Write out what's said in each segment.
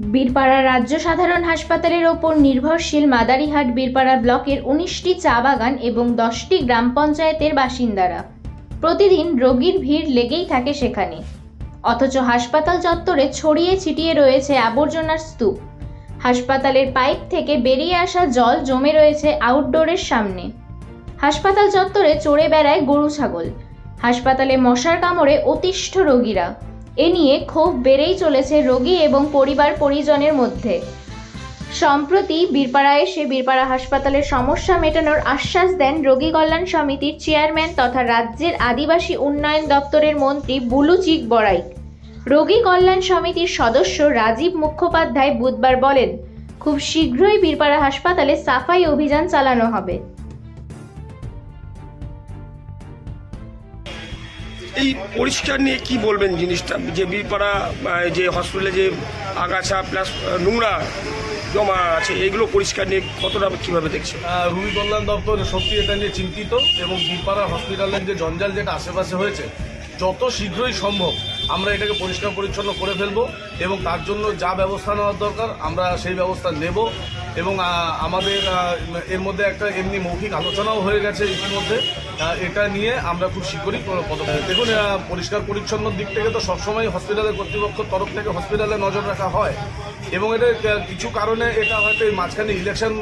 বীরপাড়া রাজ্য সাধারণ হাসপাতালের ওপর নির্ভরশীল মাদারিহাট বীরপাড়া ব্লকের উনিশটি চা বাগান এবং দশটি গ্রাম পঞ্চায়েতের বাসিন্দারা। প্রতিদিন রোগীর ভিড় লেগেই থাকে সেখানে। অথচ হাসপাতাল চত্বরে ছড়িয়ে ছিটিয়ে রয়েছে আবর্জনার স্তূপ। হাসপাতালের পাইপ থেকে বেরিয়ে আসা জল জমে রয়েছে আউটডোরের সামনে। হাসপাতাল চত্বরে চড়ে বেড়ায় গরু ছাগল। হাসপাতালে মশার কামড়ে অতিষ্ঠ রোগীরা। এ নিয়ে ক্ষোভ বেড়েই চলেছে রোগী এবং পরিবার পরিজনের মধ্যে। সম্প্রতি বীরপাড়ায় এসে বীরপাড়া হাসপাতালের সমস্যা মেটানোর আশ্বাস দেন রোগী কল্যাণ সমিতির চেয়ারম্যান তথা রাজ্যের আদিবাসী উন্নয়ন দপ্তরের মন্ত্রী বুলু চিক বড়াইক রোগী কল্যাণ সমিতির সদস্য রাজীব মুখোপাধ্যায় বুধবার বলেন, খুব শীঘ্রই বীরপাড়া হাসপাতালে সাফাই অভিযান চালানো হবে। এই পরিষ্কার নিয়ে কি বলবেন জিনিসটা? যে বীরপাড়া বা যে হসপিটালে যে আগাছা প্লাস নোংরা জমা আছে এইগুলো পরিষ্কার নিয়ে কতটা কীভাবে দেখছে রুবি কল্যাণ দপ্তর সত্যি এটা নিয়ে চিন্তিত এবং বীরপাড়া হসপিটালের যে জঞ্জাল যেটা আশেপাশে হয়েছে, যত শীঘ্রই সম্ভব আমরা এটাকে পরিষ্কার পরিচ্ছন্ন করে ফেলব এবং তার জন্য যা ব্যবস্থা নেওয়ার দরকার, আমরা সেই ব্যবস্থা নেব এবং আমাদের এর মধ্যে একটা এমনি মৌখিক আলোচনাও হয়ে গেছে ইতিমধ্যে। এটা নিয়ে আমরা খুব শীঘ্রই কোনো পদক্ষেপ দেখুন পরিষ্কার পরিচ্ছন্ন দিক থেকে তো সবসময় হসপিটালের কর্তৃপক্ষের তরফ থেকে হসপিটালে নজর রাখা হয়। এবং এটা কিছু কারণে এটা হয়তো এই মাঝখানে ইলেকশন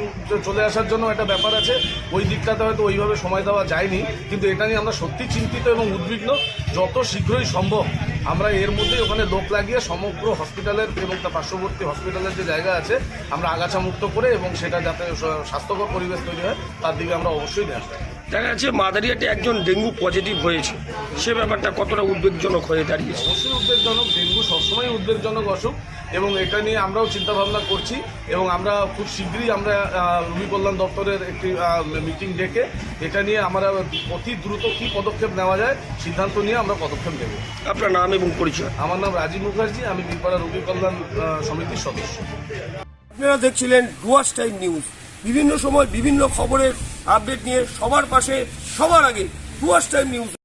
চলে আসার জন্য একটা ব্যাপার আছে। ওই দিকটাতে হয়তো ওইভাবে সময় দেওয়া যায়নি। কিন্তু এটা নিয়ে আমরা সত্যি চিন্তিত এবং উদ্বিগ্ন। যত শীঘ্রই সম্ভব আমরা এর মধ্যেই ওখানে লোক লাগিয়ে সমগ্র হসপিটালের এবং তার পার্শ্ববর্তী হসপিটালের যে জায়গা আছে, আমরা আগাছা মুক্ত করে এবং সেটা যাতে স্বাস্থ্যকর পরিবেশ তৈরি হয়, তার দিকে আমরা অবশ্যই দেখা দেখা যাচ্ছে মাদারিয়াতে একজন ডেঙ্গু পজিটিভ হয়েছে। সে ব্যাপারটা কতটা উদ্বেগজনক হয়ে দাঁড়িয়েছে? অবশ্যই উদ্বেগজনক। ডেঙ্গু সবসময় উদ্বেগজনক অসুখ এবং এটা নিয়ে আমরাও চিন্তা ভাবনা করছি এবং আমরা খুব শীঘ্রই আমরা রুবি কল্যাণ দপ্তরের একটি মিটিং ডেকে এটা নিয়ে আমরা অতি দ্রুত কী পদক্ষেপ নেওয়া যায় সিদ্ধান্ত নিয়ে আমরা পদক্ষেপ নেব। আপনার নাম এবং পরিচয়। আমার নাম রাজীব মুখার্জি আমি বিপাড়া রুবি কল্যাণ সমিতির সদস্য। আপনারা দেখছিলেন ডুয়ার্স টাইম নিউজ। বিভিন্ন সময় বিভিন্ন খবরের আপডেট নিয়ে সবার পাশে সবার আগে টুয়ার্স টাইম নিউজ